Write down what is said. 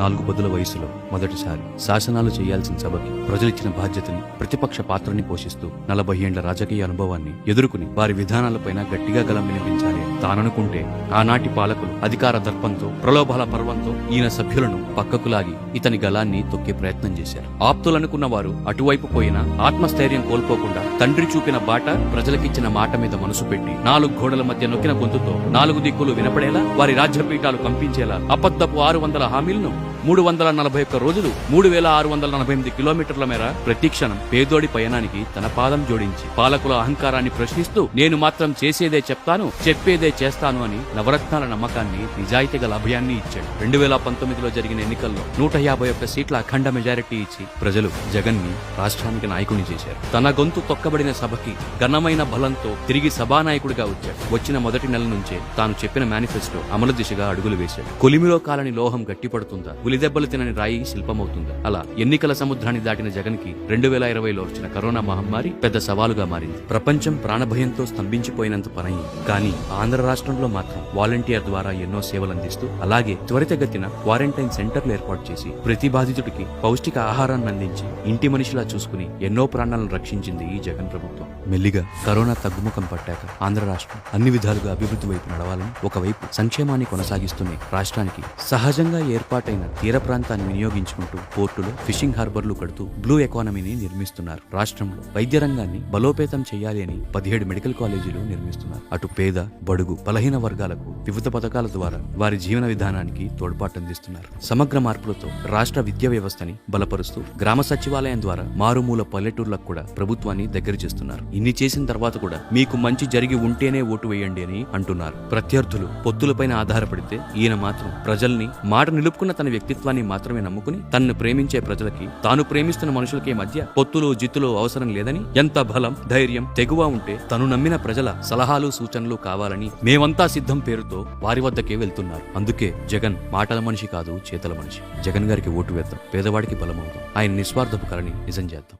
నాలుగు పదుల వయసులో మొదటిసారి శాసనాలు చేయాల్సిన సభకి ప్రజలిచ్చిన బాధ్యతని ప్రతిపక్ష పాత్రని పోషిస్తూ నలభై ఏండ్ల రాజకీయ అనుభవాన్ని ఎదుర్కొని వారి విధానాలపైన గట్టిగా గలం వినిపించాలి. తాననుకుంటే ఆనాటి పాలకులు అధికార దర్పంతో ప్రలోభాల పర్వంతో ఈయన సభ్యులను పక్కకు లాగి ఇతని గలాన్ని తొక్కే ప్రయత్నం చేశారు. ఆప్తులనుకున్న వారు అటువైపు పోయినా ఆత్మస్థైర్యం కోల్పోకుండా తండ్రి చూపిన బాట ప్రజలకిచ్చిన మాట మీద మనసు పెట్టి నాలుగు గోడల మధ్య నొక్కిన గొంతుతో నాలుగు దిక్కులు వినపడేలా వారి రాజ్యపీఠాలు కంపించేలా అబద్ధపు ఆరు వందల హామీలను మూడు వందల నలభై ఒక్క రోజులు మూడు వేల ఆరు వందల నలభై ఎనిమిది కిలోమీటర్ల మేర ప్రతిక్షణం పేదోడి పయనానికి తన పాదం జోడించి పాలకుల అహంకారాన్ని ప్రశ్నిస్తూ నేను మాత్రం చేసేదే చెప్తాను చెప్పేదే చేస్తాను అని నవరత్నాల నమ్మకాన్ని నిజాయితీ గల అభయాన్ని ఇచ్చాడు. రెండు వేల పంతొమ్మిదిలో జరిగిన ఎన్నికల్లో నూట యాభై ఒక్క సీట్ల అఖండ మెజారిటీ ఇచ్చి ప్రజలు జగన్ని రాష్ట్రానికి నాయకుని చేశారు. తన గొంతు తొక్కబడిన సభకి ఘనమైన బలంతో తిరిగి సభానాయకుడిగా వచ్చాడు. వచ్చిన మొదటి నెల నుంచే తాను చెప్పిన మేనిఫెస్టో అమలు దిశగా అడుగులు వేశాడు. కొలిమిలో కాలని లోహం గట్టిపడుతుందా? పులిదెబ్బలు తినని రాయి శిల్పమవుతుందా. అలా ఎన్నికల సముద్రాన్ని దాటిన జగన్కి రెండు వేల ఇరవైలో వచ్చిన కరోనా మహమ్మారి పెద్ద సవాలుగా మారింది. ప్రపంచం ప్రాణభయంతో స్తంభించిపోయినంత పనైంది. కానీ ఆంధ్ర రాష్ట్రంలో మాత్రం వాలంటీర్ ద్వారా ఎన్నో సేవలు అందిస్తూ అలాగే త్వరితగతిన క్వారంటైన్ సెంటర్లు ఏర్పాటు చేసి ప్రతి బాధితుడికి పౌష్టిక ఆహారాన్ని అందించి ఇంటి మనిషిలా చూసుకుని ఎన్నో ప్రాణాలను రక్షించింది ఈ జగన్ ప్రభుత్వం. మెల్లిగా కరోనా తగ్గుముఖం పట్టాక ఆంధ్ర రాష్ట్రం అన్ని విధాలుగా అభివృద్ధి వైపు నడవాలని ఒకవైపు సంక్షేమాన్ని కొనసాగిస్తూనే రాష్ట్రానికి సహజంగా ఏర్పాటైన తీర ప్రాంతాన్ని వినియోగించుకుంటూ పోర్టులు ఫిషింగ్ హార్బర్లు కడుతూ బ్లూ ఎకానమీని నిర్మిస్తున్నారు. రాష్ట్రంలో వైద్య రంగాన్ని బలోపేతం చేయాలి అని పదిహేడు మెడికల్ కాలేజీలు నిర్మిస్తున్నారు. అటు పేద బడుగు బలహీన వర్గాలకు వివిధ పథకాల ద్వారా వారి జీవన విధానానికి తోడ్పాటు అందిస్తున్నారు. సమగ్ర మార్పులతో రాష్ట్ర విద్యా వ్యవస్థని బలపరుస్తూ గ్రామ సచివాలయం ద్వారా మారుమూల పల్లెటూర్లకు కూడా ప్రభుత్వాన్ని దగ్గర చేస్తున్నారు. ఇన్ని చేసిన తర్వాత కూడా మీకు మంచి జరిగి ఉంటేనే ఓటు వేయండి అని అంటున్నారు. ప్రత్యర్థులు పొత్తులపైన ఆధారపడితే ఈయన మాత్రం ప్రజల్ని మాట నిలుపుకున్న తన వ్యక్తి వ్యక్తిత్వాన్ని మాత్రమే నమ్ముకుని తన్ను ప్రేమించే ప్రజలకి తాను ప్రేమిస్తున్న మనుషులకి మధ్య పొత్తులు జిత్తులు అవసరం లేదని ఎంత బలం ధైర్యం తెగువ ఉంటే తను నమ్మిన ప్రజల సలహాలు సూచనలు కావాలని మేమంతా సిద్ధం పేరుతో వారి వద్దకే వెళ్తున్నారు. అందుకే జగన్ మాటల మనిషి కాదు చేతల మనిషి. జగన్ గారికి ఓటు వేద్దాం పేదవాడికి బలమవుతాం ఆయన నిస్వార్థపు కలని నిజం చేద్దాం.